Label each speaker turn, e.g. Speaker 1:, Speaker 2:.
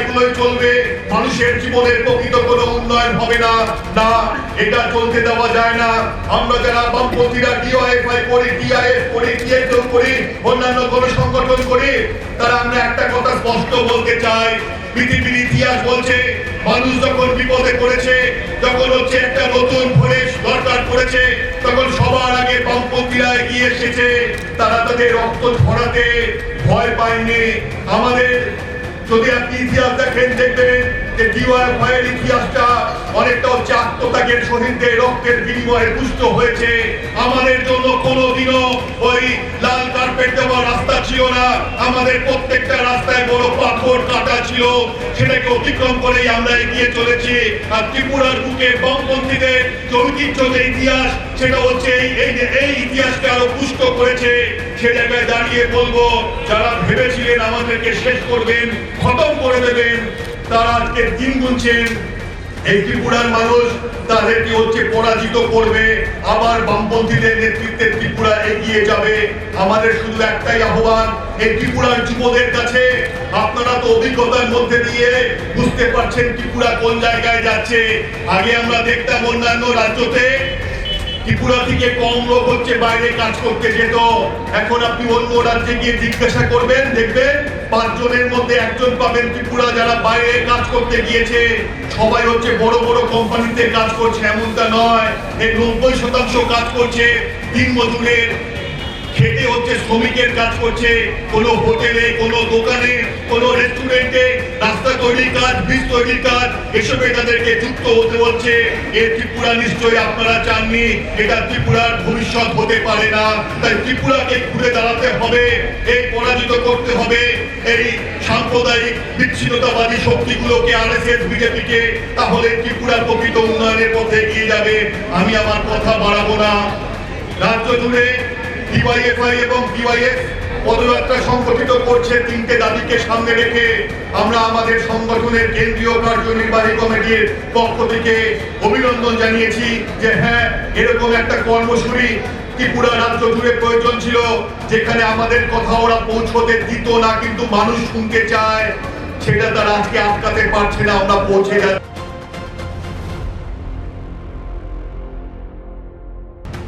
Speaker 1: এগুলোই চলবে, মানুষের জীবনের প্রকৃত কোনো উন্নয়ন হবে না। না, এটা চলতে দেওয়া যায় না। আমরা যারা বামপন্থীরা ডিওএফআই করি ডিআইএফ করি টিএফ করি, অন্যান্য কোন সংগঠন করি, তারা আমরা একটা কথা স্পষ্ট বলতে চাই। পৃথিবীর ইতিহাস বলছে, মানুষ যখন বিপদে পড়েছে, তখন হচ্ছে একটা নতুন তাদের রক্ত ঝরাতে ভয় পায়নি আমাদের, যদি আপনি ইতিহাস দেখেন, দেখবেন যে ডিওয়াইফাই ভয়ের ইতিহাসটা অনেকটা হচ্ছে আত্মত্যাগের শহীদদের রক্তের বিনিময়ে পুষ্ট হয়েছে। আমাদের জন্য কোনোদিনও ওই লাল কার্পেট দেওয়া রাস্তা আমাদের প্রত্যেকটা রাস্তায় বড় পাথর কাটা ছিল। সেটাকে অতিক্রম করেই আমরা এগিয়ে চলেছি। আর ত্রিপুরার বুকে বামপন্থীদের যে ঐতিহ্য যে ইতিহাস, সেটা হচ্ছে এই এই ইতিহাসকে আরও পুষ্ট করেছে, সে জায়গায় দাঁড়িয়ে বলব, যারা ভেবেছিলেন আমাদেরকে শেষ করবেন, খতম করে দেবেন, তারা আজকে দিন গুনছেন। এই ত্রিপুরার মানুষ তাদেরকে হচ্ছে পরাজিত করবে। আবার বামপন্থীদের নেতৃত্বে ত্রিপুরা এগিয়ে যাবে। আমাদের শুধু একটাই আহ্বান, এই ত্রিপুরার যুবদের কাছে। আপনারা তো অভিজ্ঞতার মধ্যে দিয়ে বুঝতে পারছেন ত্রিপুরা কোন জায়গায় যাচ্ছে। আগে আমরা দেখতাম অন্যান্য রাজ্যতে ত্রিপুরা থেকে কম লোক হচ্ছে বাইরে কাজ করতে যেত। এখন আপনি অন্য রাজ্যে গিয়ে জিজ্ঞাসা করবেন, দেখবেন পাঁচজনের মধ্যে একজন পাবেন ত্রিপুরা যারা বাইরে কাজ করতে গিয়েছে। সবাই হচ্ছে বড় বড় কোম্পানিতে কাজ করছে, এমনটা নয়। এই নব্বই শতাংশ কাজ করছে দিন মজুরের হচ্ছে শ্রমিকের কাজ করছে, কোনো হোটেলে, কোনো দোকানে, কোনো রেস্টুরেন্টে রাস্তা তৈরির কাজ বীজ তৈরির কাজ, এসবে তাদেরকে যুক্ত হতে হচ্ছে। এ ত্রিপুরা নিশ্চয়ই আপনারা চাননি, এটা ত্রিপুরার ভবিষ্যৎ হতে পারে না। তাই ত্রিপুরাকে ঘুরে দাঁড়াতে হবে এই পরাজিত করতে হবে। এই সাম্প্রদায়িক বিচ্ছিন্নতাবাদী শক্তিগুলোকে আরএসএস, বিজেপিকে, তাহলে ত্রিপুরা প্রকৃত উন্নয়নের পথে এগিয়ে যাবে। আমি আমার কথা বাড়াবো না। রাজ্য জুড়ে ডিওয়াইএফআই এবং ডিওয়াইএফ পদযাত্রা সংগঠিত করছে তিনটে দাবিকে সামনে রেখে আমরা আমাদের সংগঠনের কেন্দ্রীয় কার্যনির্বাহী কমিটির পক্ষ থেকে অভিনন্দন জানিয়েছি যে হ্যাঁ এরকম একটা কর্মসূচি ত্রিপুরা রাজ্য জুড়ে প্রয়োজন ছিল, যেখানে আমাদের কথা ওরা পৌঁছতে দিত না, কিন্তু মানুষ শুনতে চায়, সেটা তারা আজকে আটকাতে পারছে না, আমরা পৌঁছে যাচ্ছি।